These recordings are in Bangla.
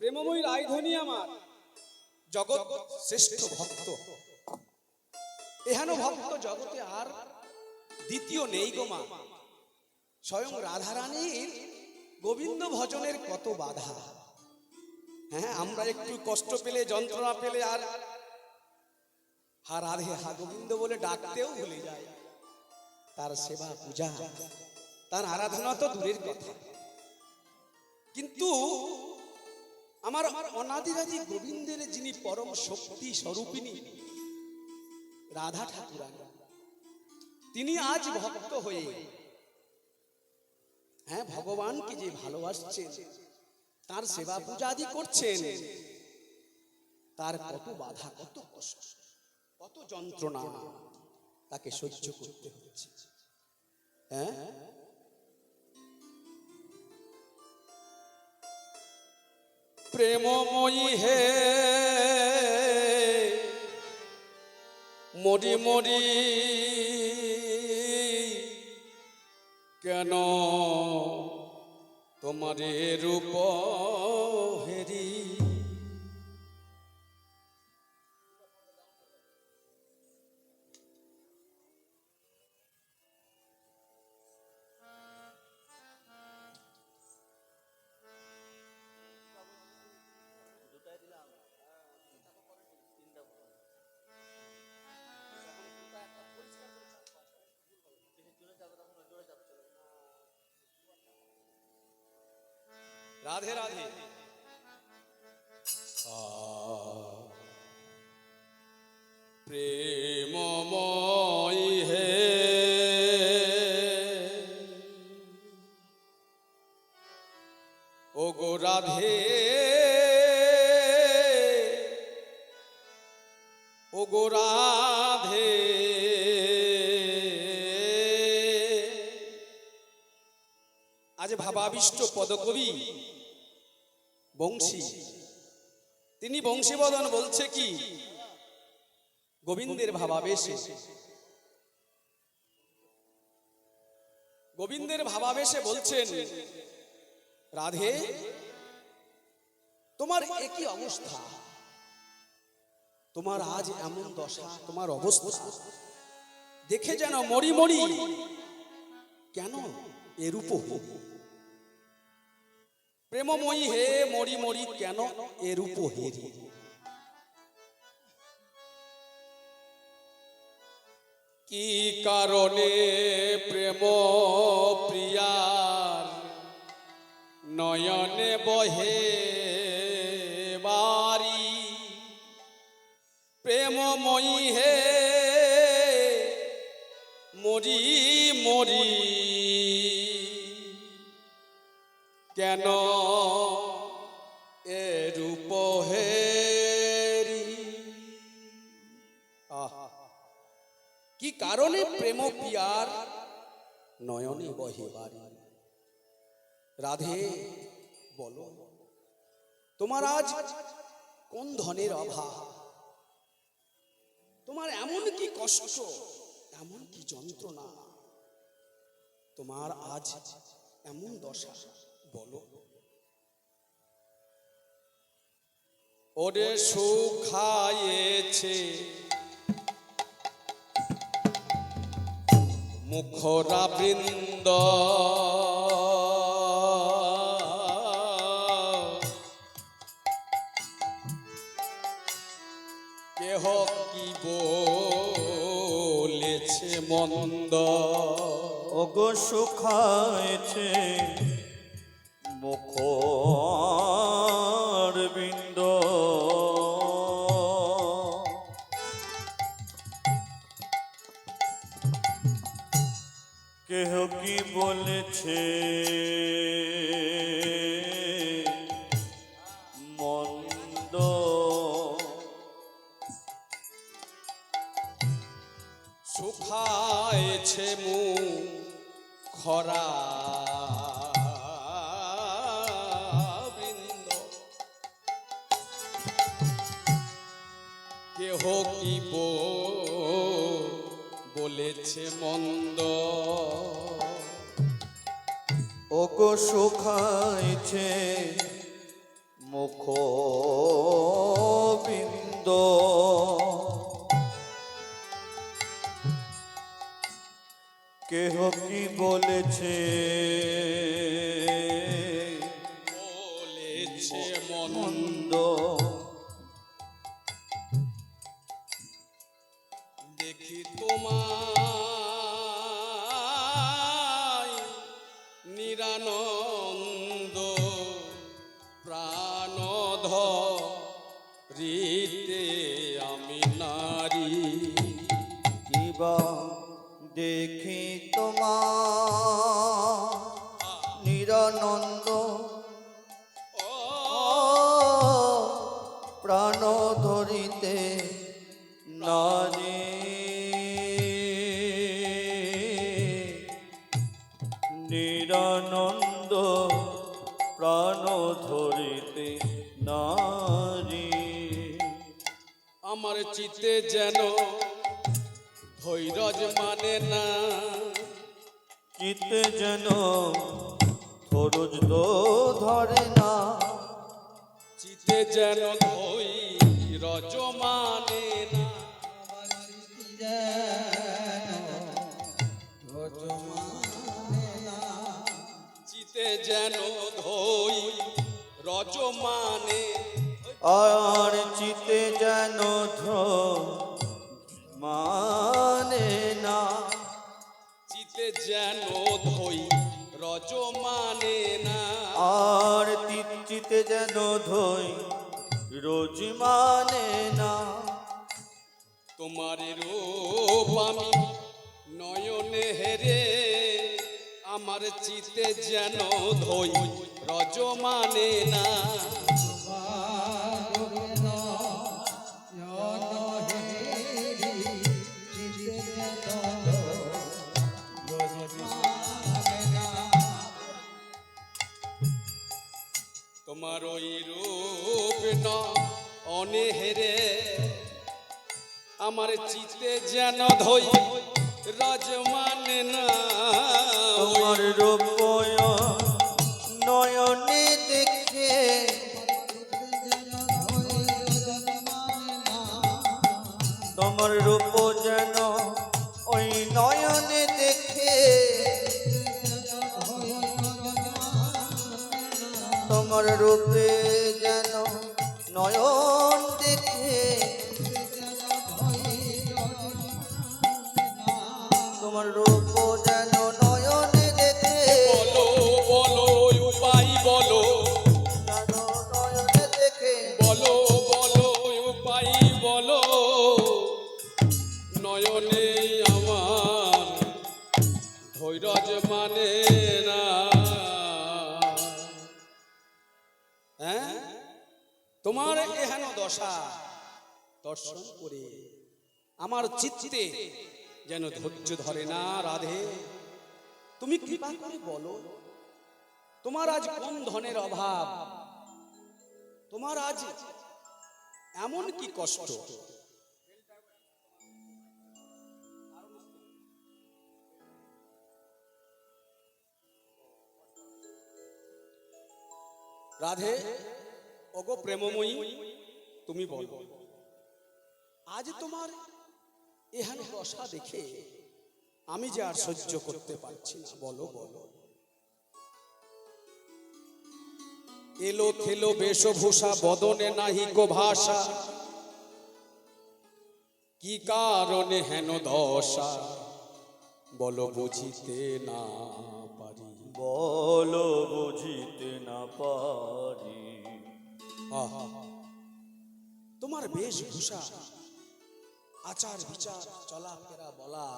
প্রেমময়ী রায়ধনী আমার। জগৎ শ্রেষ্ঠ ভক্ত। এহেন ভক্ত জগতে আর দ্বিতীয় নেই গো মা। স্বয়ং রাধারানীর গোবিন্দ ভজনের কত বাধা। হ্যাঁ আমরা একটু কষ্ট পেলে, যন্ত্রণা পেলে আর হা রাধে হা গোবিন্দ বলে ডাকতেও ভুলে যায়। তার সেবা, পূজা, তার আরাধনা তো দূরের কথা। কিন্তু আমার অনাদিরাদি গোবিন্দের যিনি পরম শক্তি স্বরূপিনী রাধা ঠাকুরানী, তিনি আজ ভক্ত হয়ে হ্যাঁ ভগবানকে যে ভালোবাসছেন, তার সেবা পূজা আদি করছেন, তার কত বাধা, কত কষ্ট, কত যন্ত্রণা তাকে সহ্য করতে হচ্ছে। হ্যাঁ? প্রেমময়ী হে। মরি মরি কেন তোমার রূপ রাধে রাধে। প্রেমময় বংশীবদন বলছে কি? গোবিন্দের ভাবাবেশে। গোবিন্দের ভাবাবেশে বলছেন, রাধে, তোমার একই অবস্থা। তোমার আজ এমন দশা, তোমার অবস্থা। দেখে যেন মরি মরি কেন এরূপ প্রেমময়ী হে, মরি মরি কেন এরূপ হেরি কি কারণে প্রেম প্রিয়ার নয়নে বহে বাড়ি? প্রেমময়ী হে, মরি মরি কেন এ রূপ হেরি? কি কারণে প্রেম পিয়ার নয়নে বহে বাড়ি? রাধে, বলো, তোমার আজ কোন ধনের অভাব? তোমার এমন কি কষ্ট, এমন কি যন্ত্রণা? তোমার আজ এমন দশা। বলো। ওরে সুখায়েছে মুখরা বৃন্দ। কেহ কি বলেছে মন্দ? ওগো সুখায়েছে বলেছে মন্দ। ওগো শুকাইছে মুখ বিন্দ কেহ কি বলেছে নিরানন্দ রজ মানে আর চিতে যেন মানে না। চিতে যেন ধৈ রজ মানে না। আর চিতে যেন ধই রোজ মানে না। তোমার রূপ আমি নয়নে হেরে আমার চিতে যেন ধৈ রজ মানে না। তোমার ওই রূপ ন অনেহেরে, আমার চিতে যেন ধই রাজ মানে না। তোমার রূপয় নয়নে দেখে তোমার রূপ যেন ওই নয়নে দেখে তোমার রূপে যেন নয়ন নয়নে আমার মানে হ্যাঁ? তোমার এহেন দশা দর্শন করে আমার চিত্তে যেন ধৈর্য ধরে না রাধে। তুমি কৃপা করে বলো, তোমার আজ কোন ধনের অভাব? তোমার আজ এমন কি কষ্ট? রাধে অগো প্রেমময়ী, তুমি বলো। আজ তোমার এহেন দশা দেখে আমি যে আর সহ্য করতে পারছি না, বলো বলো। এলো খেলো বেশভূষা, বদনে নাহি কো ভাষা। কি কারণে হেন দশা, বলো বুঝিতে না। বলো বুঝিতে না পারি। তোমার বেশভূষা, আচার বিচার, চলাফেরা বলা,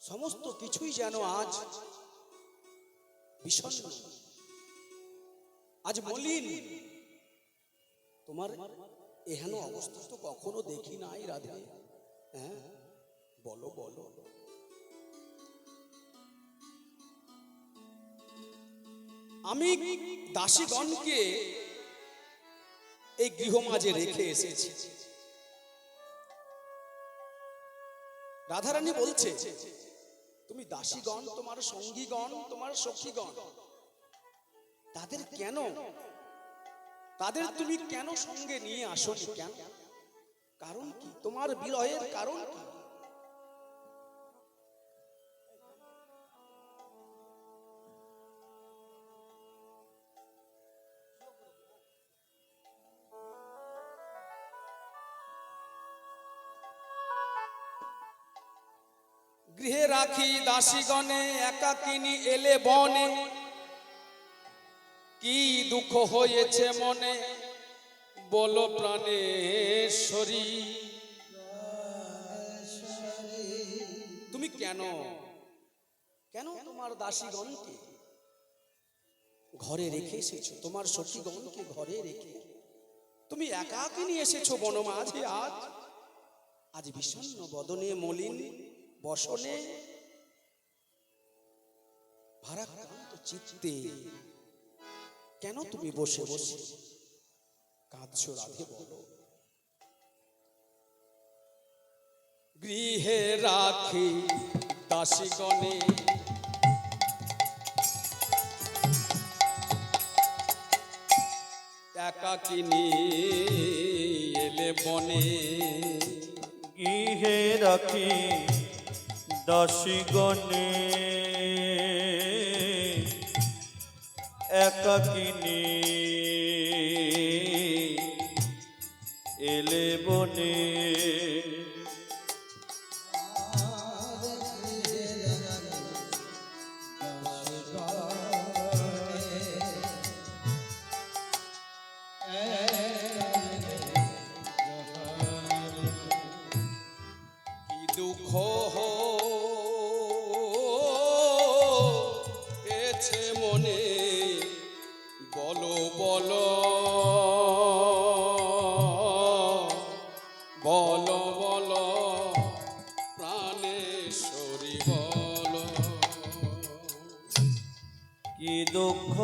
সমস্ত কিছুই যেন আজ বিষণ্ণ। আজ মলিন। তোমার এহেন অবস্থা তো কখনো দেখি নাই রাধে। হ্যাঁ বলো বলো। আমি দাসীগণকে এই গৃহ মাঝে রেখে এসেছি। রাধারানী বলছে, তুমি দাসীগণ, তোমার সঙ্গীগণ, তোমার সখীগণ, তাদের কেন? তাদের তুমি কেন সঙ্গে নিয়ে আসো কেন? কারণ কি? তোমার বিরহের কারণ কি? রাখি দাসীগণে একাকিনী এলে বনে। কি দুঃখ হয়েছে মনে? বলো প্রাণেশ্বরী। তুমি কেন? কেন তোমার দাসীগণকে ঘরে রেখে এসেছ? তোমার সখীগণকে ঘরে রেখে। তুমি একা একাকিনী এসেছ বনমাঝে আজ? আজ বিষণ্ণ বদনে মলিন বসনে ভারাক্রান্ত চিত্তে কেন তুমি বসে বসে কাঁদছো রাধে বলো। গৃহে রাখি দাসীগণে। একাকিনী এলে বনে। গৃহে রাখি দাসীগণে। একাকিনী বলো কি দুঃখ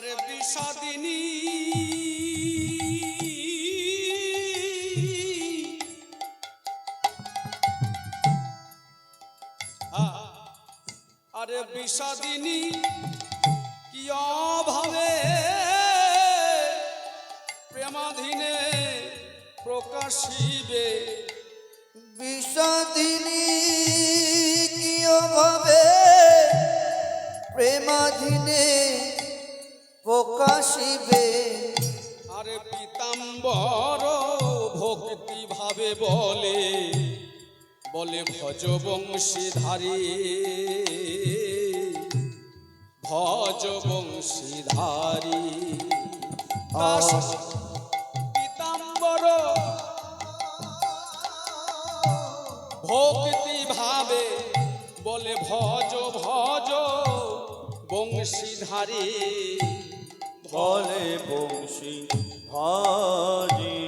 আরে বিষাদিনী। আরে বিষাদিনী। ভক্তি ভাবে বলে ভজ ভজ বংশীধারী। বলে বংশী ভারি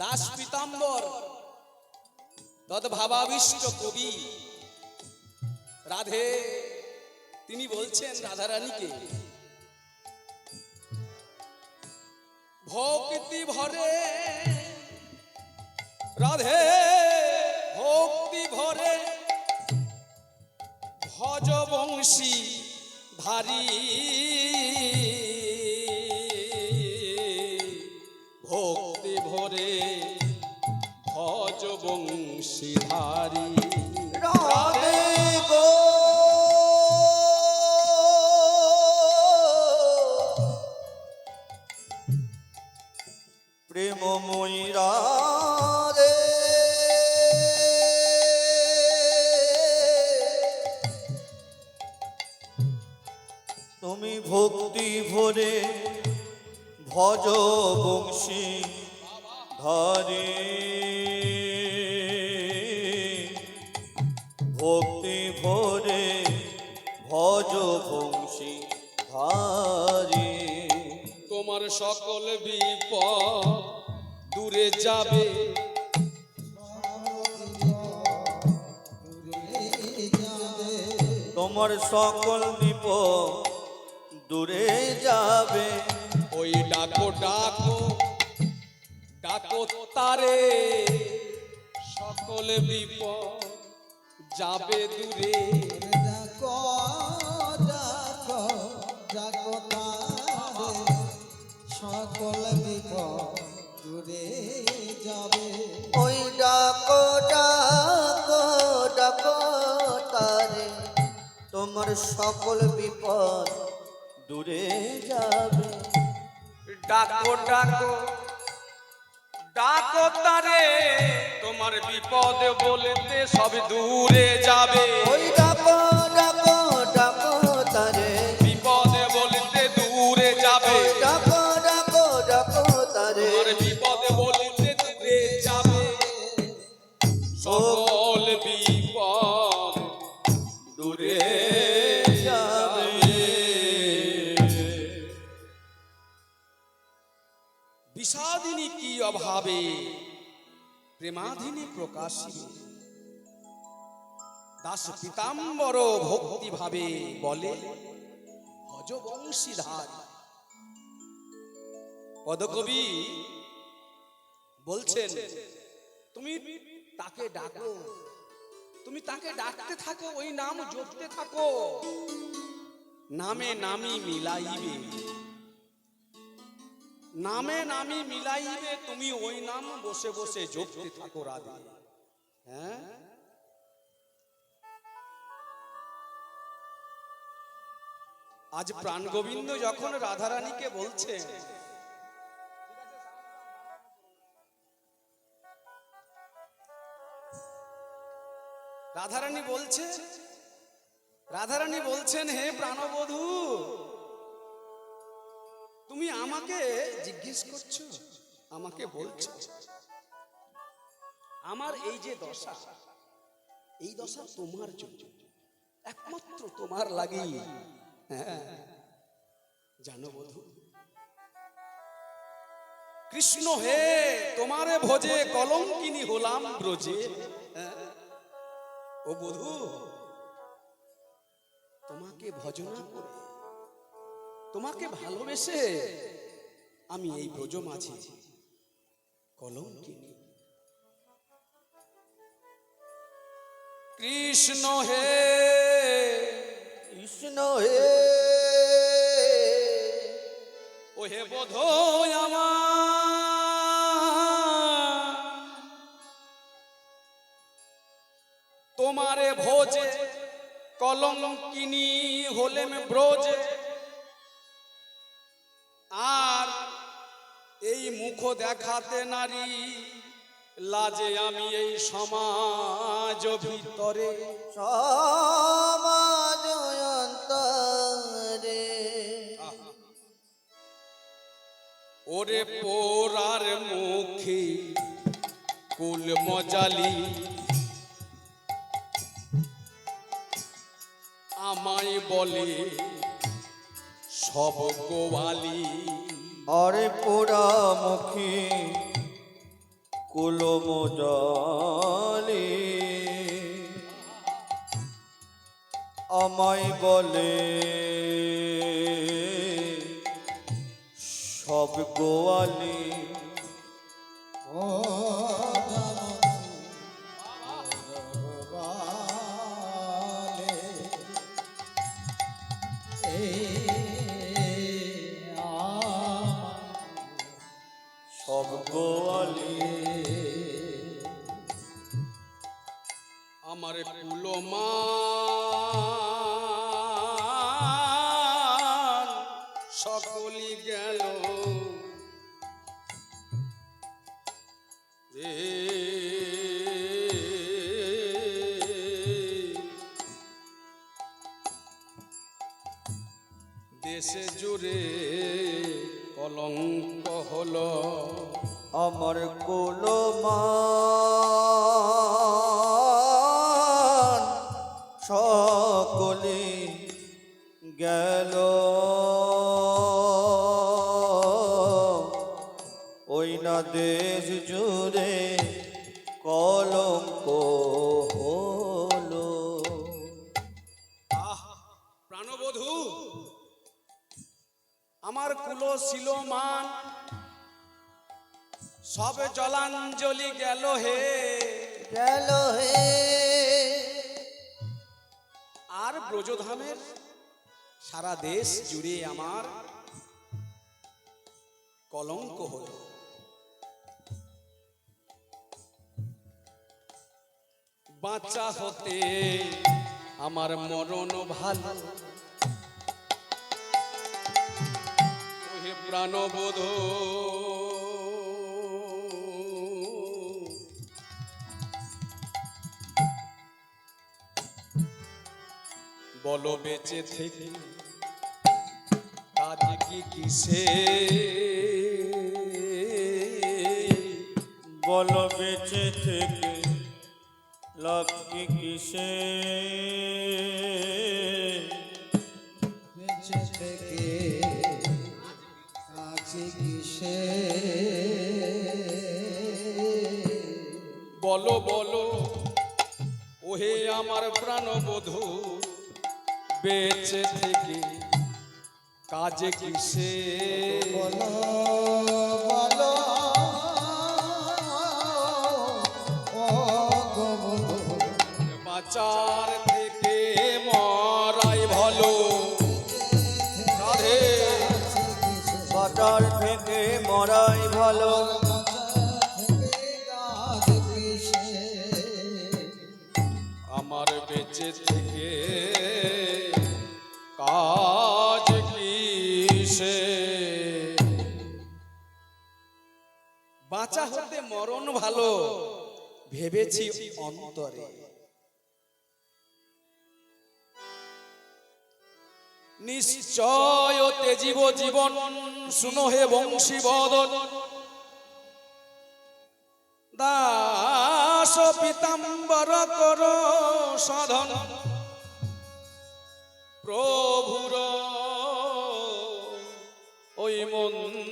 দাস পিতাম্বর তদ ভাবাবিষ্ট কবি। রাধে তিনি বলছেন রাধারানীকে ভক্তি ভরে। রাধে ভক্তি ভরে। ভজ বংশী ধারী। তোমার সকল বিপদ দূরে যাবে। ওই ডাকো ডাকো ডাকো তারে। সকল বিপদ যাবে দূরে। ডাকো ডাকো ডাকো তারে। সকল বিপদ দূরে যাবে। ওই ডাকো ডাকো ডাকো তোমার সকল বিপদ দূরে যাবে। ডাকো ডাকো। ডাকো তারে তোমার বিপদ বলতে সব দূরে দাস। পিতাম্বর ভক্তি ভাবে বলে পদকবি বলছেন, তুমি তাকে ডাকো, তুমি তাকে ডাকতে থাকো, ওই নাম জপতে থাকো। নামে নামি মিলাইবে। নামে নামি মিলাইবে, তুমি ওই নাম বসে বসে জপতে থাকো রাধে। হ্যাঁ? আজ প্রাণ গোবিন্দ যখন রাধারানীকে বলছে, রাধারানী বলছে, রাধারানী বলছেন, হে প্রাণবধূ, তুমি আমাকে জিজ্ঞেস করছ, আমাকে বলছো আমার এই যে দশা, এই দশা তোমার জন্য, একমাত্র তোমার লাগি হ্যাঁ জানো বধু কৃষ্ণ হে, তোমারে ভোজে কলঙ্কিনী হলাম ব্রজে হ্যাঁ। ও বধু, তোমাকে ভজনা করে, তোমাকে ভালোবেসে আমি এই ব্রজ মাঝে কলঙ্কিনী কৃষ্ণ হে। কৃষ্ণ হে। ও হে বোধ তোমারে ভোজে কলঙ্কিনী হলেম ব্রজে। আর এই মুখ দেখাতে নারী লাজে আমি এই সমাজ ভিতরে। সমাজ অন্তরে। ওরে পোরার মুখে কুল মজালি। আমায় বলে সব গোয়ালি। আরে পোড়া মুখী কুলম জলে আমায় বলে সব গোয়ালি গেল। ওই না দেশ জুড়ে কলঙ্ক হলো। আহ প্রাণবধূ আমার কুল ছিল মান সব জলাঞ্জলি গেল হে। গেল হে। আর ব্রজধামের সারা দেশ জুড়ে আমার কলঙ্ক হলো। বাঁচা হতে আমার মরণ ভালো। প্রাণবোধ। বলো বেঁচে থেকে কিসে? বল বেঁচে থেকে লাভ কি কিসে? বেঁচে থেকে আছে কিসে? বলো বলো ওহে আমার প্রাণবধূ বেঁচে থেকে কাজে কিসে? বলো বলো বাঁচার থেকে মরাই ভালো। রাধে বাটার থেকে মরাই ভালো। ভেবেছি অন্তরে। নিশ্চয় তেজীব জীবন, শুনো হে বংশী বদন দাস পিতাম্বর কর সাধন। প্রভুর ওই মন্দিরে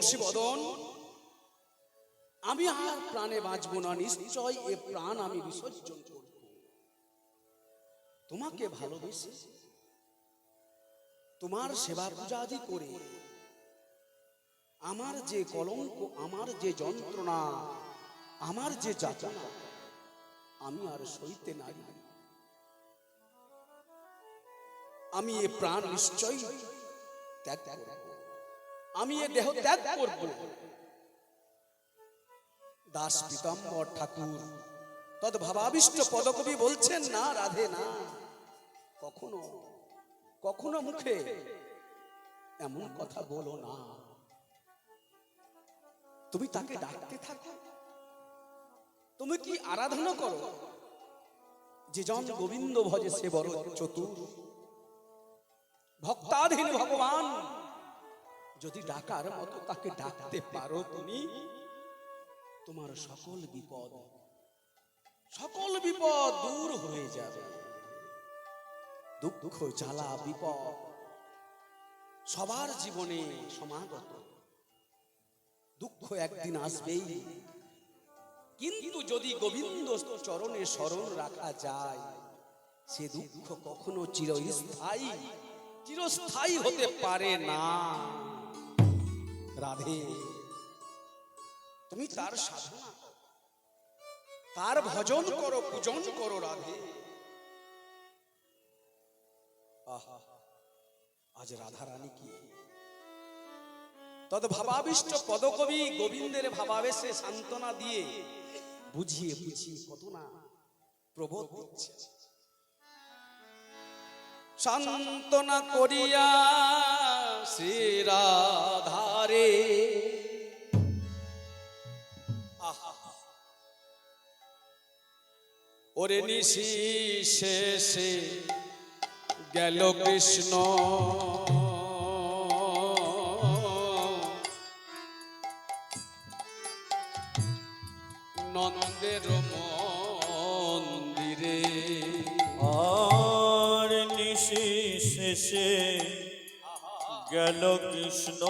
ওহে বংশী বদন। আমি আর প্রাণে বাঁচব না, নিশ্চয় এ প্রাণ আমি বিসর্জন করব। তোমাকে ভালোবেসে তোমার সেবা পূজা আদি করে আমার যে কলঙ্ক, আমার যে যন্ত্রণা, আমার যে যাতনা আমি আর সইতে নারি। আমি এ প্রাণ নিশ্চয় ত্যাগ করব। আমি এ দেহ ত্যাগ করব দাস পিতাম্বর ঠাকুর তদ ভাবাবিষ্ট পদকবি বলছেন, না, রাধে, না। কখনো কখনো মুখে এমন কথা বলো না। তুমি তাকে ডাকতে থাকো। তুমি কি আরাধনা করো? যে জন গোবিন্দ ভজে সে বড় চতুর। ভক্তাধীন ভগবান যদি ডাকার মতো তাকে ডাকতে পারো তুমি, তোমার সকল বিপদ সকল বিপদ দূর হয়ে যাবে। দুঃখ, জ্বালা, বিপদ সবার জীবনে সমাগত। দুঃখ একদিন আসবেই, কিন্তু যদি গোবিন্দ চরণে স্মরণ রাখা যায়, সে দুঃখ কখনো চিরস্থায়ী চিরস্থায়ী হতে পারে না। রাধে। তুমি তার সাধনা তার ভজন করো, পূজন করো রাধে। আজ রাধা রানী কি? তদ ভাবাবিষ্ট পদকবি গোবিন্দের ভাবাবেশে সান্ত্বনা দিয়ে বুঝিয়ে বুঝিয়ে কত না প্রবোধ দিচ্ছে। সান্ত্বনা করিয়া শ্রী রাধারে আহা। ওরে নিশি শেষে গেল কৃষ্ণ। নন্দের মন্দিরে। আর নিশি শেষে গেল কৃষ্ণ।